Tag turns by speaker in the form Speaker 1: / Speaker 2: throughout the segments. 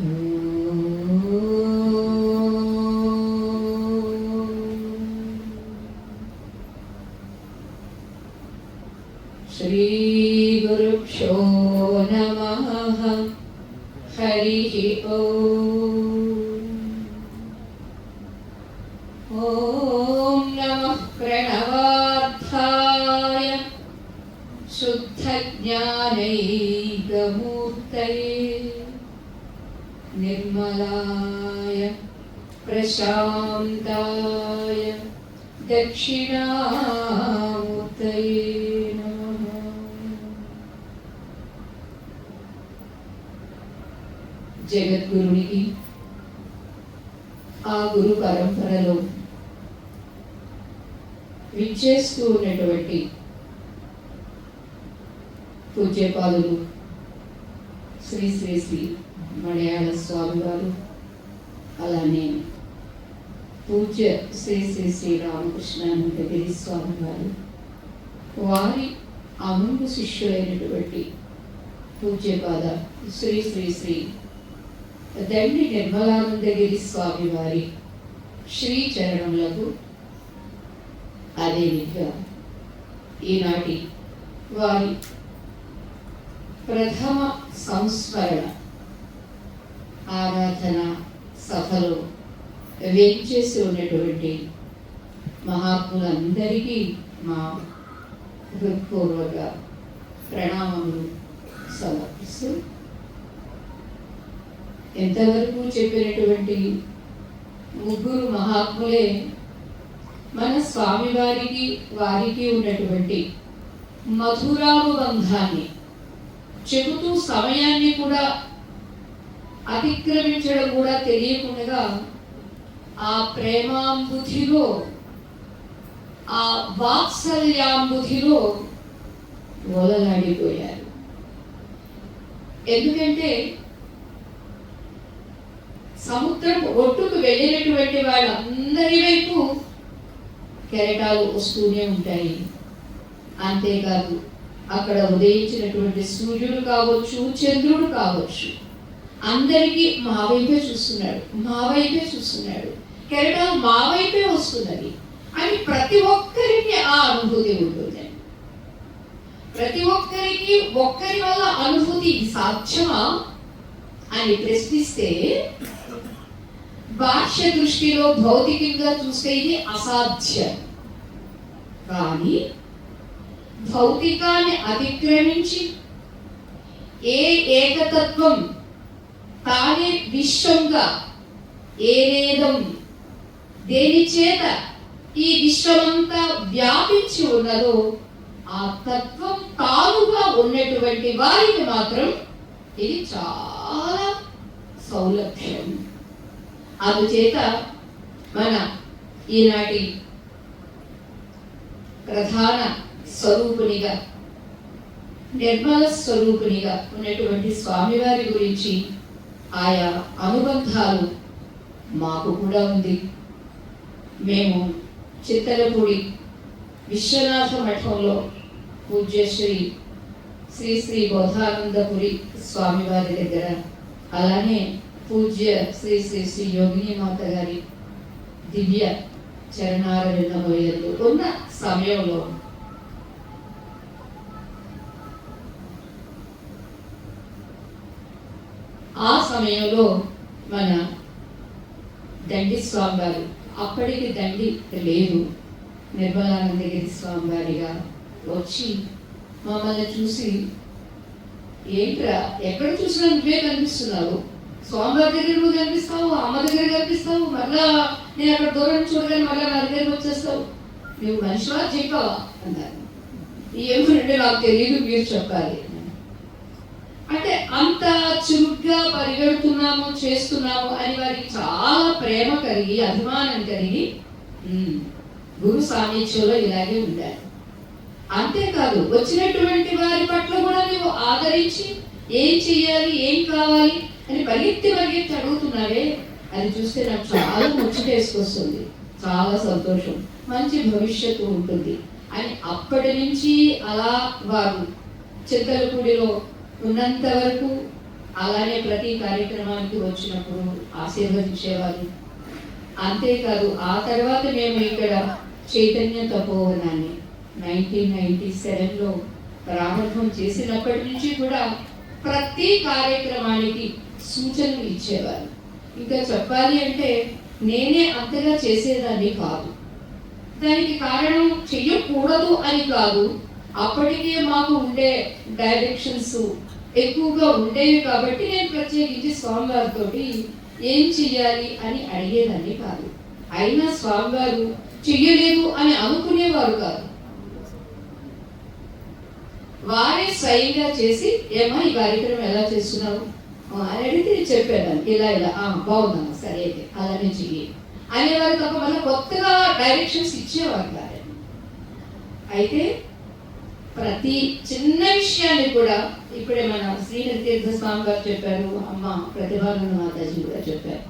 Speaker 1: श्रीगुरुभ्यो नमः। हरिः ॐ नमः प्रणवार्थाय शुद्धज्ञानैकमूर्तये। निर्मलाय प्रशान्ताय दक्षिणामूर्तये नमः జగద్గురునికి ఆ గురు పరంపరలో విచ్చేస్తూ ఉన్నటువంటి పూజ్యపాదులు శ్రీ శ్రీ శ్రీ మలయాళ స్వామివారు అలానే పూజ్య శ్రీ శ్రీ శ్రీ రామకృష్ణానందగిరి స్వామివారు వారి అమృత శిష్యులైనటువంటి పూజ్యపాద శ్రీ శ్రీ శ్రీ దండి నిర్మలానందగిరి స్వామి వారి శ్రీ చరణములకు అదేవిధంగా ఈనాటి వారి ప్రథమ సంస్మరణ ఆరాధన సభలు వేయించేసి ఉన్నటువంటి మహాత్ములందరికీ మా హృత్పూర్వక ప్రణామములు సమర్పిస్తూ ఎంతవరకు చెప్పినటువంటి ముగ్గురు మహాత్ములే మన స్వామివారికి వారికి ఉన్నటువంటి మధురానుబంధాన్ని చెబుతూ సమయాన్ని కూడా అతిక్రమించడం కూడా తెలియకుండా ఆ ప్రేమాంబుధిలో ఆ వాత్సల్యాంబుధిలో ఓలలాడిపోయారు ఎందుకంటే సముద్రం ఒట్టుకు వెళ్ళినటువంటి వాళ్ళందరి వైపు కెరటాలు వస్తూనే ఉంటాయి. అంతేకాదు అక్కడ ఉదయించినటువంటి సూర్యుడు కావచ్చు చంద్రుడు కావచ్చు. అందరికీ మా వైపే చూస్తున్నాడు మా వైపే చూస్తున్నాడు. కెరటాలు మా వైపే వస్తున్నది అని ప్రతి ఒక్కరికి ఆ అనుభూతి ఉంటుంది. ప్రతి ఒక్కరికి ఒక్కరి వల్ల అనుభూతి సాధ్యమా అని ప్రశ్నిస్తే బాహ్య దృష్టిలో భౌతికంగా చూస్తే ఇది అసాధ్యం. కానీ భౌతికాన్ని అతిక్రమించి ఏ ఏకతత్వం తానే విశ్వంగా ఏనేదం దేని చేత ఈ విశ్వమంతా వ్యాపించి ఉన్నదో ఆ తత్వం తానుగా ఉన్నటువంటి వారికి మాత్రం ఇది చాలా సౌలభ్యం. అందుచేత మన ఈనాటి ప్రధాన స్వరూపునిగా నిర్మల స్వరూపునిగా ఉన్నటువంటి స్వామివారి గురించి ఆయా అనుబంధాలు మాకు కూడా ఉంది. మేము చిత్తలపూడి విశ్వనాథ మఠంలో పూజ్యశ్రీ శ్రీ శ్రీ బోధానందపురి స్వామివారి దగ్గర అలానే పూజ్య శ్రీ శ్రీ శ్రీ యోగిని మాత గారి దివ్య చరణార ఉన్న సమయంలో ఆ సమయంలో మన దండి స్వామివారు అప్పటికి దండి లేదు నిర్మలానందగిరి స్వామివారిగా వచ్చి మమ్మల్ని చూసి ఏంట్రా ఎక్కడ చూసినా నువ్వే కనిపిస్తున్నావు? స్వామివారి దగ్గర నువ్వు కనిపిస్తావు అమ్మ దగ్గర కనిపిస్తావు మళ్ళా నేను అక్కడ దూరం చూడగానే మళ్ళీ నా దగ్గరికి వచ్చేస్తావు? నువ్వు మనిషివా చెప్పావా అన్నారు ఏమనంటే నాకు తెలియదు మీరు చెప్పాలి. అంటే అంత చురుగ్గా పరిగెడుతున్నాము చేస్తున్నాము అని వారికి చాలా ప్రేమ కలిగి అభిమానం కలిగి గురు సాన్నిధ్యంలో ఇలాగే ఉండాలి. అంతేకాదు వచ్చినటువంటి వారి పట్ల కూడా నువ్వు ఆదరించి ఏం చెయ్యాలి ఏం కావాలి అని పరిగెత్తి పరిగెత్తి అడుగుతున్నావే అది చూస్తే నాకు చాలా ముచ్చటేసుకొస్తుంది చాలా సంతోషం. మంచి భవిష్యత్తు ఉంటుంది. అని అప్పటి నుంచి అలా వారు చింతలపూడిలో ఉన్నంత వరకు అలానే ప్రతి కార్యక్రమానికి వచ్చినప్పుడు ఆశీర్వదించేవారు అంతేకాదు ఆ తర్వాత మేము ఇక్కడ చైతన్య తపోవనాన్ని నైన్టీన్ నైన్టీ సెవెన్లో ప్రారంభం చేసినప్పటి నుంచి కూడా ప్రతి కార్యక్రమానికి సూచనలు ఇచ్చేవారు. ఇంకా చెప్పాలి అంటే నేనే అంతగా చేసేదాన్ని కాదు. దానికి కారణం చెయ్యకూడదు అని కాదు. అప్పటికే మాకు ఉండే డైరెక్షన్స్ ఎక్కువగా ఉండేవి కాబట్టి నేను ప్రత్యేకించి స్వామివారితో ఏం చెయ్యాలి అని అడిగేదాన్ని కాదు. అయినా స్వామివారు చెయ్యలేదు అని అనుకునేవారు కాదు. వారే స్వయంగా చేసి ఏమా ఈ కార్యక్రమం ఎలా చేస్తున్నావు? అని అడిగితే చెప్పేదాన్ని ఇలా ఇలా "ఆ, బాగుందమ్మా సరే అయితే అలానే చెయ్యి అనేవారు తప్ప మళ్ళీ కొత్తగా డైరెక్షన్స్ ఇచ్చేవారు కాదండి అయితే ప్రతి చిన్న విషయాన్ని కూడా ఇప్పుడే మన శ్రీహరి తీర్థ స్వామి గారు చెప్పారు అమ్మ ప్రతిభానంద మాతాజీ కూడా చెప్పారు.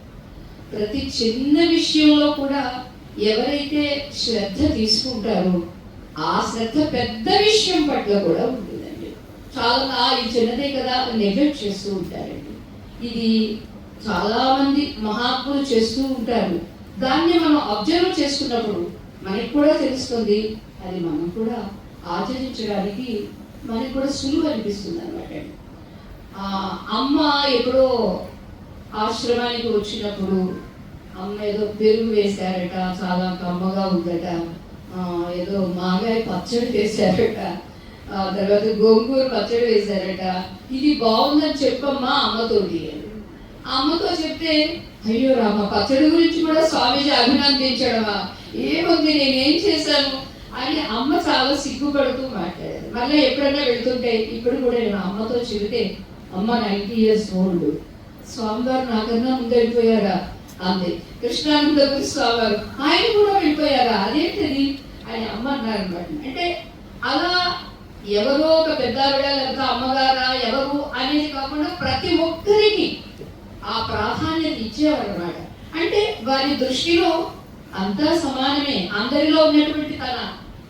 Speaker 1: ప్రతి చిన్న విషయంలో కూడా ఎవరైతే శ్రద్ధ తీసుకుంటారో ఆ శ్రద్ధ పెద్ద విషయం పట్ల కూడా ఉంటుందండి. చాలా ఈ ఇది చిన్నదే కదా నెగ్లెక్ట్ చేస్తూ ఉంటారండి. ఇది చాలామంది మహాత్ములు చేస్తూ ఉంటారు. దాన్ని మనం అబ్జర్వ్ చేసుకున్నప్పుడు మనకి కూడా తెలుస్తుంది అది మనం కూడా ఆచరించడానికి మనకి కూడా సులువు అనిపిస్తుంది అనమాట అమ్మ ఎప్పుడో ఆశ్రమానికి వచ్చినప్పుడు అమ్మ ఏదో పెరుగు వేశారట చాలా కమ్మగా ఉందట ఏదో మాగాయ పచ్చడి వేశారట తర్వాత గోంగూర పచ్చడి వేశారట. ఇది బాగుందని చెప్పమ్మా అమ్మతోటి ఆ అమ్మతో చెప్తే అయ్యో రామ పచ్చడి గురించి కూడా స్వామీజీ అభినందించడమా ఏముంది నేనేం చేశాను? అని అమ్మ చాలా సిగ్గుపడుతూ మాట్లాడారు మళ్ళీ ఎప్పుడైనా వెళ్తుంటే ఇప్పుడు కూడా నేను అమ్మతో చెబితే అమ్మ నైన్టీ ఇయర్స్ ఓల్డ్. స్వామివారు నాకన్నా ముందు వెళ్ళిపోయారా? అంది కృష్ణానందపురి స్వామివారు ఆయన కూడా వెళ్ళిపోయారా? అదేంటిది? అని అమ్మ అన్నారు అనమాట అంటే అలా ఎవరో ఒక పెద్దావిడ లేదా అమ్మగారా ఎవరు అనేది కాకుండా ప్రతి ఒక్కరికి ఆ ప్రాధాన్యత ఇచ్చేవారనమాట అంటే వారి దృష్టిలో అంతా సమానమే. అందరిలో ఉన్నటువంటి తన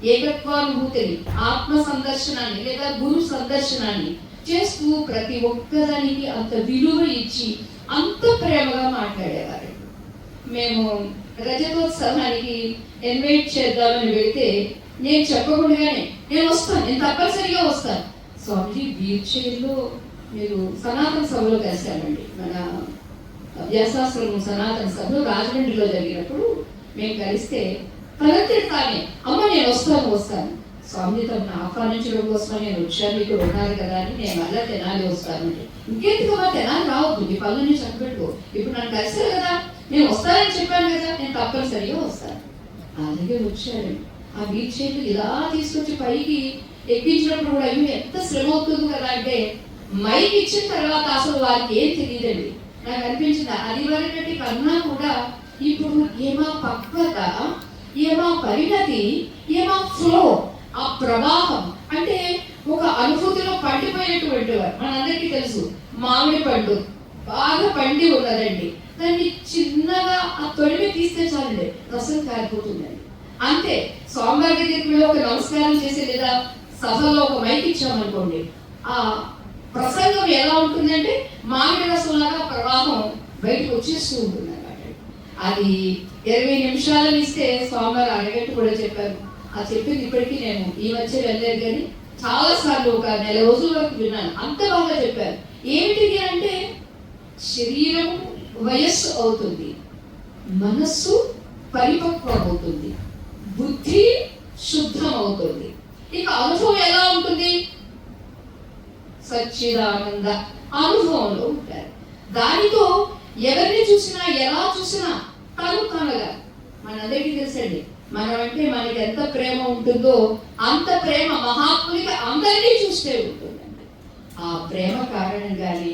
Speaker 1: ఏకత్వానుభూతిని ఆత్మ సందర్శనాన్ని లేదా గురు సందర్శనాన్ని చేస్తూ ప్రతి ఒక్కదానికి అంత విలువ ఇచ్చి అంత ప్రేమగా మాట్లాడేవారు. మేము రజతోత్సవానికి ఇన్వైట్ చేద్దామని వెళితే నేను చెప్పకుండానే నేను వస్తాను నేను తప్పనిసరిగా వస్తాను. స్వామిజీ వీల్ చైర్లో మీరు సనాతన సభలో కలిశామండి మన వ్యాసాశ్రమం సనాతన సభలో రాజమండ్రిలో జరిగినప్పుడు మేము కలిస్తే తనంతటి కానీ అమ్మ నేను వస్తాను వస్తాను. స్వామి తమను ఆహ్వానించడం కోసం నేను వచ్చాను మీకు ఉన్నారు కదా అని నేను మళ్ళీ తెనాలి వస్తాను అంటే. ఇంకెందుకమ్మా తెనాలి రావద్దు. నీ పనులని చక్కబెట్టుకో. ఇప్పుడు నన్ను కలిసారు కదా. నేను వస్తానని చెప్పాను కదా. నేను తప్పనిసరిగా వస్తాను. అలాగే వచ్చాడు. ఆ వీల్ చేతులు ఇలా తీసుకొచ్చి పైకి ఎక్కించినప్పుడు కూడా అయ్యో ఎంత శ్రమ అవుతుంది కదా అంటే మైక్ ఇచ్చిన తర్వాత అసలు వారికి ఏం తెలియదండి. నాకు అనిపించింది అది వరకటి కన్నా కూడా ఇప్పుడు ఏమా పక్కగా ఏమా పరిణతి ఏమా ఫ్లో ఆ ప్రవాహం అంటే ఒక అనుభూతిలో పండిపోయినటువంటి వారు మనందరికీ తెలుసు మామిడి పండు. బాగా పండి ఉన్నదండి. దాన్ని చిన్నగా ఆ తొడిమి తీస్తే చాలండి రసం కారిపోతుందండి. అంతే సోమవారి దగ్గరికి ఒక నమస్కారం చేసి లేదా సభలో ఒక మైక్ ఇచ్చామనుకోండి ఆ ప్రసంగం ఎలా ఉంటుందంటే మామిడి రసంలాగా ప్రవాహం బయటకు వచ్చేస్తూ ఉంటుంది అన్నమాట అది ఇరవై నిమిషాలను ఇస్తే స్వామివారు అరగట్టు కూడా చెప్పారు. ఆ చెప్పింది ఇప్పటికీ నేను ఈ మధ్య వెళ్ళలేదు కానీ చాలా సార్లు ఒక నెల రోజుల వరకు విన్నాను. అంత బాగా చెప్పారు. ఏమిటిది అంటే శరీరం వయస్సు అవుతుంది మనస్సు పరిపక్వం అవుతుంది బుద్ధి శుద్ధం అవుతుంది. ఇక అనుభవం ఎలా ఉంటుంది? సచ్చిదానంద అనుభవంలో ఉంటారు. దానితో ఎవరిని చూసినా ఎలా చూసినా తను తనగా మనందరికీ తెలుసండి మనం అంటే మనకి ఎంత ప్రేమ ఉంటుందో అంత ప్రేమ మహాత్మునికి అందరినీ చూస్తే ఉంటుందండి. ఆ ప్రేమ కారణంగానే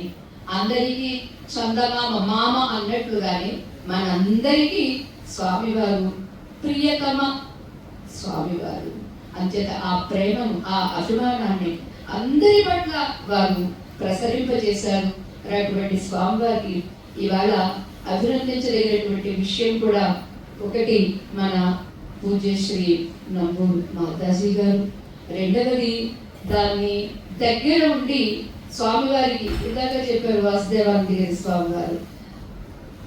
Speaker 1: అందరికీ చందమామ మామ అన్నట్లుగానే మనందరికీ స్వామివారు ప్రియతమ స్వామివారు. అంచేత ఆ ప్రేమను ఆ అభిమానాన్ని అందరి పట్ల వారు ప్రసరింపజేశారు. అటువంటి స్వామివారికి ఇవాళ అభినందించదగినటువంటి విషయం కూడా ఒకటి మన పూజ్యశ్రీ నంబూరు మాతాజీ గారు. రెండవది దాన్ని దగ్గర ఉండి స్వామివారికి ఇందాక చెప్పారు వాసుదేవానందగిరి స్వామి వారు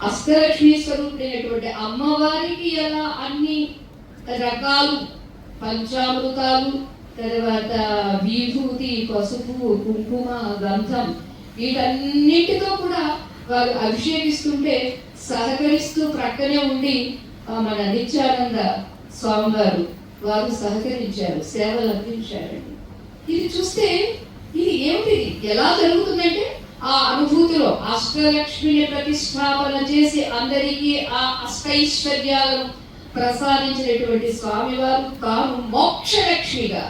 Speaker 1: అష్టలక్ష్మీ స్వరూపుడైనటువంటి అమ్మవారికి ఎలా అన్ని రకాలు పంచామృతాలు తర్వాత విభూతి పసుపు కుంకుమ గంధం వీటన్నిటితో కూడా వారు అభిషేకిస్తుంటే సహకరిస్తూ ప్రక్కనే ఉండి మన నిత్యానంద స్వామివారు వారు సహకరించారు సేవలు అందించారండి. ఇది చూస్తే ఇది ఏమిటిది ఎలా జరుగుతుందంటే ఆ అనుభూతిలో అష్టలక్ష్మిని ప్రతిష్టాపన చేసి అందరికీ ఆ అష్టైశ్వర్యాలను ప్రసాదించినటువంటి స్వామివారు తాను మోక్షలక్ష్మిగా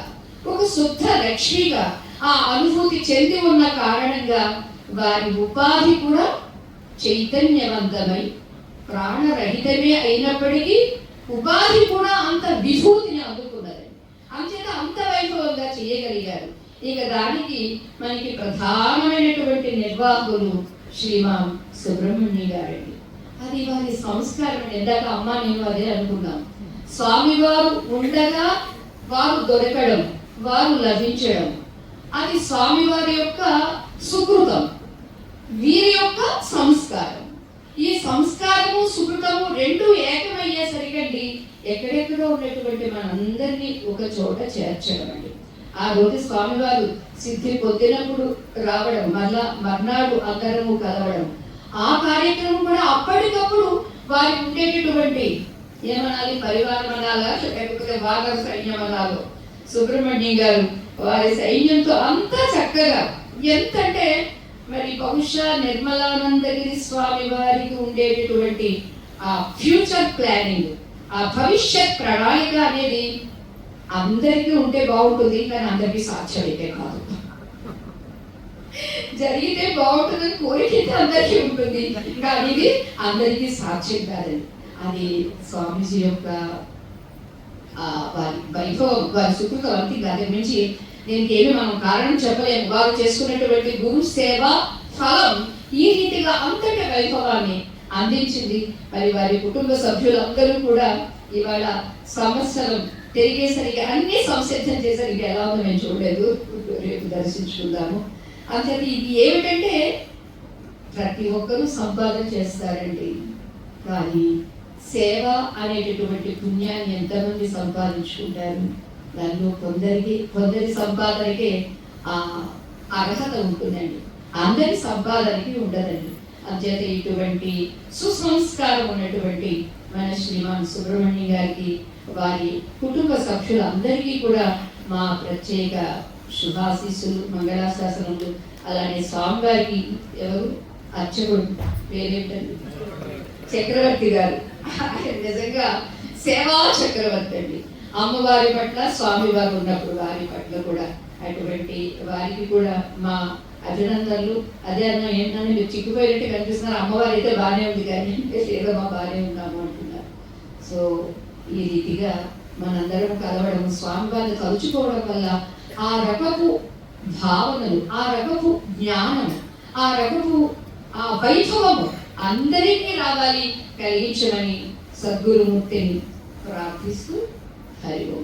Speaker 1: ఒక శుద్ధ లక్ష్మిగా ఆ అనుభూతి చెంది ఉన్న కారణంగా వారి ఉపాధి కూడా చైతన్యవంతమై ప్రాణరహితమే అయినప్పటికీ ఉపాధి కూడా అంత విభూతిని అందుకున్నది. అంచేత అంత వైభవంగా చేయగలిగారు. ఇక దానికి మనకి ప్రధానమైనటువంటి నిర్వాహకులు శ్రీమాన్ సుబ్రహ్మణ్య గారండి. అది వారి సంస్కారం ఎందాక అమ్మ నేను అదే అనుకున్నాం. స్వామివారు ఉండగా వారు దొరకడం వారు లభించడం అది స్వామివారి యొక్క సుకృతం. వీరి యొక్క సంస్కారం. ఈ సంస్కారము సుకృతము రెండు ఏకమయ్యేసరికండి ఎక్కడెక్కడో ఉన్నటువంటి మనందరినీ ఒక చోట చేర్చడం అండి ఆ రోజు స్వామివారు సిద్ధి పొందినప్పుడు రావడం మరలా మర్నాడు అందరము కలవడం. ఆ కార్యక్రమం కూడా అప్పటికప్పుడు వారి ఉండేటటువంటి ఏమనాలి పరివారం అనాలా లేకపోతే వానర సైన్యం అనాలో సుబ్రహ్మణ్యం గారు వారి సైన్యంతో అంతా చక్కగా ఎంతంటే మరి బహుశా నిర్మలానందగిరి స్వామి వారికి ఉండేటటువంటి ఆ ఫ్యూచర్ ప్లానింగ్ ఆ భవిష్యత్ ప్రణాళిక అనేది అందరికీ ఉంటే బాగుంటుంది కానీ అందరికీ సాధ్యమైతే కాదు. జరిగితే బాగుంటుందని కోరిక అందరికీ ఉంటుంది కానీ ఇది అందరికీ సాధ్యం కాదండి అది స్వామీజీ యొక్క వారి వైభవం వారి సుకృతం అంతే దాని మించి దీనికి ఏమి మనం కారణం చెప్పలేము. వారు చేసుకున్నటువంటి గురు సేవ ఫలం ఈ రీతిగా అంతటి వైభవాన్ని అందించింది. మరి వారి కుటుంబ సభ్యులందరూ కూడా ఇవాళ సంవత్సరం తిరిగేసరికి అన్ని సంసిద్ధం చేసరికి ఎలా ఉందో మేము చూడలేదు. రేపు దర్శించుకుందాము. అంతటి ఇది ఏమిటంటే ప్రతి ఒక్కరూ సంపాదన చేస్తారండి. కానీ సేవ అనేటటువంటి పుణ్యాన్ని ఎంతమంది సంపాదించుకుంటారు? దానిలో కొందరికి కొందరి సంపాదనకే ఆ అర్హత ఉంటుందండి. అందరి సంపాదనకి ఉండదండి. అంచేత ఇటువంటి సుసంస్కారం ఉన్నటువంటి మన శ్రీమాన్ సుబ్రహ్మణ్యం గారికి వారి కుటుంబ సభ్యులందరికీ కూడా మా ప్రత్యేక శుభాశీస్సులు మంగళాశాసనములు. అలానే స్వామివారికి ఎవరు? అర్చకుడు పేరేంటండి? చక్రవర్తి గారు. నిజంగా సేవా చక్రవర్తి అండి. అమ్మవారి పట్ల స్వామివారు ఉన్నప్పుడు వారి పట్ల కూడా అటువంటి వారికి కూడా మా అభినందనలు అదే అన్న ఏంటంటే మీరు చిక్కుపోయినట్టు కనిపిస్తున్నారు అమ్మవారు అయితే బాగానే ఉంది కానీ ఏదో మా బాగానే ఉన్నాము అంటున్నారు. సో ఈ రీతిగా మనందరం కలవడం స్వామివారిని తలుచుకోవడం వల్ల ఆ రకపు భావనలు ఆ రకపు జ్ఞానం ఆ రకపు ఆ వైభవము అందరికీ రావాలి కలిగించమని సద్గురుమూర్తిని ప్రార్థిస్తూ 入ろ